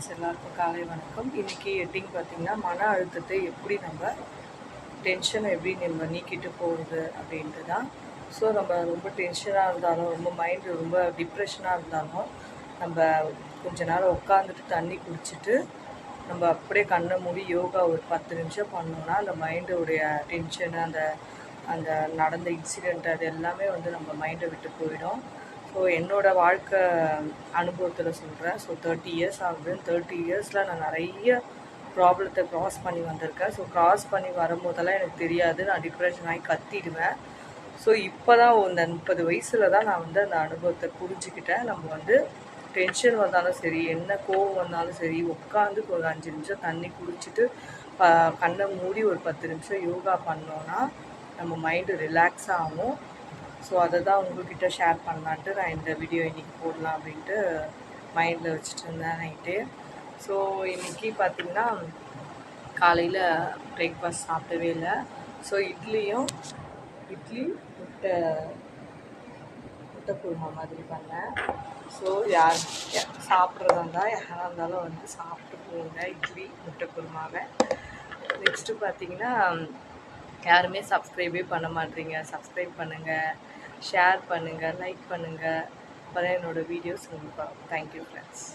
Friends எல்லாருக்கும் காலை வணக்கம். இன்றைக்கி எட்டிங் பார்த்திங்கன்னா மன அழுத்தத்தை எப்படி நம்ம டென்ஷனை எப்படி நம்ம நீக்கிட்டு போகிறது அப்படின்ட்டு தான் ஸோ நம்ம ரொம்ப டென்ஷனாக இருந்தாலும் ரொம்ப மைண்டு ரொம்ப டிப்ரெஷனாக இருந்தாலும் நம்ம கொஞ்ச நேரம் உட்காந்துட்டு தண்ணி குடிச்சிட்டு நம்ம அப்படியே கண்ணை மூடி யோகா ஒரு பத்து நிமிஷம் பண்ணோம்னா அந்த மைண்டோடைய டென்ஷனு அந்த அந்த நடந்த இன்சிடெண்ட் அது எல்லாமே வந்து நம்ம மைண்டை விட்டு போயிடும். ஸோ என்னோடய வாழ்க்கை அனுபவத்தில் சொல்கிறேன் ஸோ தேர்ட்டி இயர்ஸ் ஆகுது. தேர்ட்டி இயர்ஸில் நான் நிறைய ப்ராப்ளத்தை க்ராஸ் பண்ணி வந்திருக்கேன். ஸோ க்ராஸ் பண்ணி வரும்போதெல்லாம் எனக்கு தெரியாது. நான் டிப்ரெஷன் ஆகி கத்திடுவேன். ஸோ இப்போ தான் இந்த முப்பது வயசில் தான் நான் வந்து அந்த அனுபவத்தை புரிஞ்சுக்கிட்டேன். நம்ம வந்து டென்ஷன் வந்தாலும் சரி என்ன கோவம் வந்தாலும் சரி உட்காந்து ஒரு அஞ்சு நிமிஷம் தண்ணி குடிச்சிட்டு ப கண்ணை மூடி ஒரு பத்து நிமிஷம் யோகா பண்ணோன்னா நம்ம மைண்டு ரிலாக்ஸ் ஆகும். ஸோ அதை தான் உங்கள்கிட்ட ஷேர் பண்ணலான்ட்டு நான் இந்த வீடியோ இன்றைக்கி போடலாம் அப்படின்ட்டு மைண்டில் வச்சுட்டு இருந்தேன் நைட்டு ஸோ இன்றைக்கி பார்த்திங்கன்னா காலையில் பிரேக்ஃபாஸ்ட் சாப்பிடவே இல்லை. ஸோ இட்லியும் இட்லி முட்டை முட்டை குருமா மாதிரி பண்ணேன். ஸோ யார் சாப்பிட்றதா இருந்தால் யாராக இருந்தாலும் வந்து சாப்பிட்டு போங்க. இட்லி முட்டை குருமாவை. நெக்ஸ்ட்டு பார்த்தீங்கன்னா யாருமே சப்ஸ்கிரைபே பண்ண மாட்டீங்க. சப்ஸ்கிரைப் பண்ணுங்கள் ஷேர் பண்ணுங்கள் லைக் பண்ணுங்கள் அப்போ தான் என்னோடய வீடியோஸ் உங்களுக்கு தேங்க்யூ ஃப்ரெண்ட்ஸ்